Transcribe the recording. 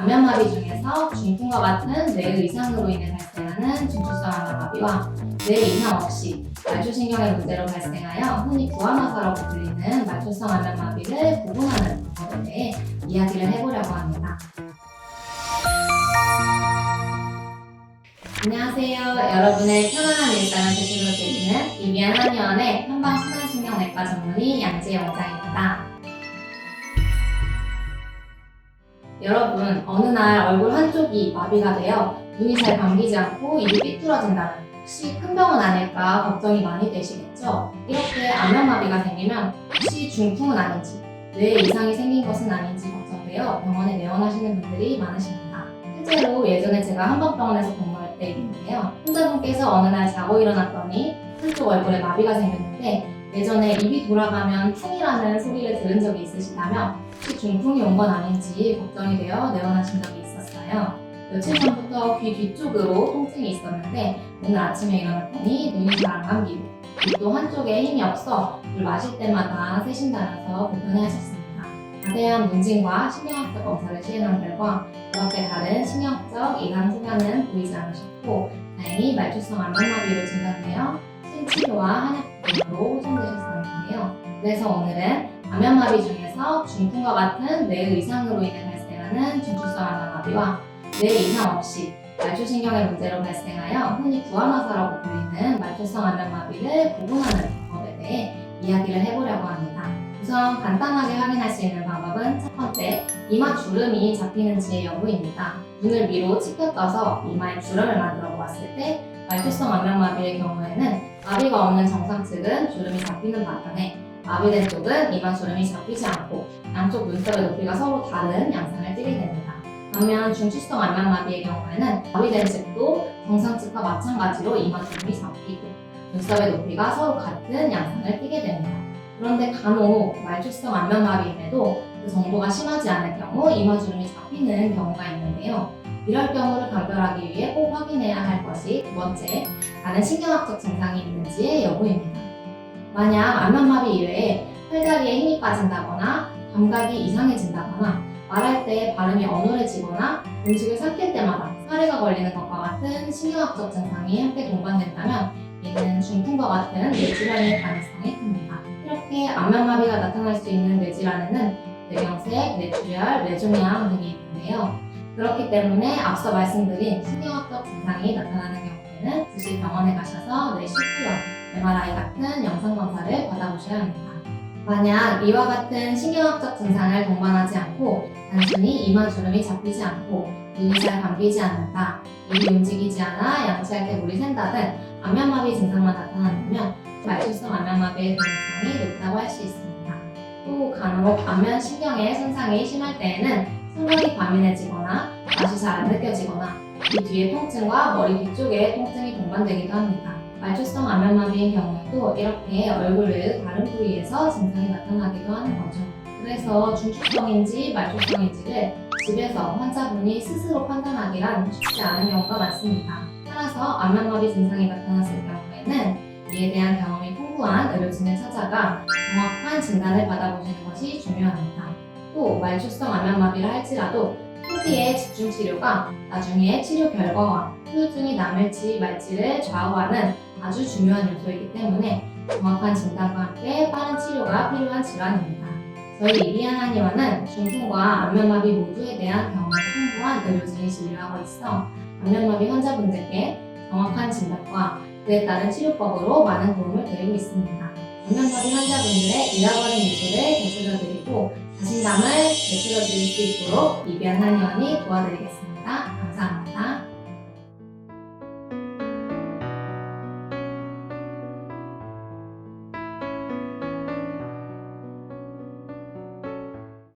안면마비 중에서 중풍과 같은 뇌의 이상으로 인해 발생하는 중추성 안면마비와 뇌 이상 없이 말초신경의 문제로 발생하여 흔히 구안화사라고 불리는 말초성 안면마비를 구분하는 방법에 대해 이야기를 해보려고 합니다. 안녕하세요. 여러분의 편안한 일상을 되찾아드리는 이비안 한의원의 현방순환신경내과 전문의 양재 원장입니다. 여러분, 어느 날 얼굴 한쪽이 마비가 되어 눈이 잘 감기지 않고 입이 삐뚤어진다면 혹시 큰 병은 아닐까 걱정이 많이 되시겠죠? 이렇게 안면마비가 생기면 혹시 중풍은 아닌지, 뇌에 이상이 생긴 것은 아닌지 걱정되어 병원에 내원하시는 분들이 많으십니다. 실제로 예전에 제가 한번병원에서 근무할 때 일인데요. 환자분께서 어느 날 자고 일어났더니 한쪽 얼굴에 마비가 생겼는데 예전에 입이 돌아가면 풍이라는 소리를 들은 적이 있으시다며 혹시 중풍이 온 건 아닌지 걱정이 되어 내원하신 적이 있었어요. 며칠 전부터 귀 뒤쪽으로 통증이 있었는데 오늘 아침에 일어났더니 눈이 잘 안 감기고 입도 한쪽에 힘이 없어 물 마실 때마다 새신다면서 불편해하셨습니다. 자세한 문진과 신경학적 검사를 시행한 결과 그렇게 다른 신경학적 이상 소견은 보이지 않으셨고 다행히 말초성 안면마비로 진단되어 신치료와 한약 등으로 호전되셨었는데요. 그래서 오늘은 안면마비 중에서 중풍과 같은 뇌 의상으로 인해 발생하는 중추성 안면마비와 뇌 이상 없이 말초신경의 문제로 발생하여 흔히 구안화사라고 불리는 말초성 안면마비를 구분하는 방법에 대해 이야기를 해보려고 합니다. 우선 간단하게 확인할 수 있는 방법은 첫 번째, 이마 주름이 잡히는지의 여부입니다. 눈을 위로 치켜 떠서 이마에 주름을 만들어 보았을 때 말초성 안면마비의 경우에는 마비가 없는 정상 측은 주름이 잡히는 반면에 마비된 쪽은 이마 주름이 잡히지 않고 양쪽 눈썹의 높이가 서로 다른 양상을 띠게 됩니다. 반면 중추성 안면마비의 경우에는 마비된 측도 정상 측과 마찬가지로 이마 주름이 잡히고 눈썹의 높이가 서로 같은 양상을 띠게 됩니다. 그런데 간혹 말초성 안면마비임에도 그 정도가 심하지 않을 경우 이마 주름이 잡히는 경우가 있는데요. 이럴 경우를 감별하기 위해 꼭 확인해야 할 것이 두 번째, 다른 신경학적 증상이 있는지의 여부입니다. 만약 안면마비 이외에 팔다리에 힘이 빠진다거나 감각이 이상해진다거나 말할 때 발음이 어눌해지거나 음식을 삼킬 때마다 사례가 걸리는 것과 같은 신경학적 증상이 함께 동반된다면 이는 중풍과 같은 뇌질환일 가능성이 큽니다. 이렇게 안면마비가 나타날 수 있는 뇌질환에는 뇌경색, 뇌출혈, 뇌종양 등이 있는데요. 그렇기 때문에 앞서 말씀드린 신경학적 증상이 나타나는 경우에는 즉시 병원에 가셔서 뇌 CT와 MRI 같은 영상 검사를 받아보셔야 합니다. 만약 이와 같은 신경학적 증상을 동반하지 않고 단순히 이마 주름이 잡히지 않고 눈이 잘 감기지 않는다, 입이 움직이지 않아 양치할 때 물이 샌다 등 안면마비 증상만 나타난다면 말초성 안면마비의 가능성이 높다고 할 수 있습니다. 또 간혹 안면 신경의 손상이 심할 때에는 청각이 과민해지거나 맛이 잘 안 느껴지거나 이 뒤에 통증과 머리 뒤쪽에 통증이 동반되기도 합니다. 말초성 안면마비인 경우에도 이렇게 얼굴의 다른 부위에서 증상이 나타나기도 하는 거죠. 그래서 중추성인지 말초성인지를 집에서 환자분이 스스로 판단하기란 쉽지 않은 경우가 많습니다. 따라서 안면마비 증상이 나타났을 경우에는 이에 대한 경험 이 풍부한 의료진을 찾아가 정확한 진단을 받아보시는 것이 중요합니다. 또 말초성 안면마비를 할지라도 초기의 집중 치료가 나중에 치료 결과와 후유증이 남을지 말지를 좌우하는 아주 중요한 요소이기 때문에 정확한 진단과 함께 빠른 치료가 필요한 질환입니다. 저희 이리안 한의원은 중풍과 안면마비 모두에 대한 경험이 풍부한 의료진이 진료하고 있어 안면마비 환자분들께 정확한 진단과 그에 따른 치료법으로 많은 도움을 드리고 있습니다. 안면마비 환자분들의 잃어버린 미소를 되찾아드리고 자신감을 되찾아드릴 수 있도록 이비안 한의원이 도와드리겠습니다.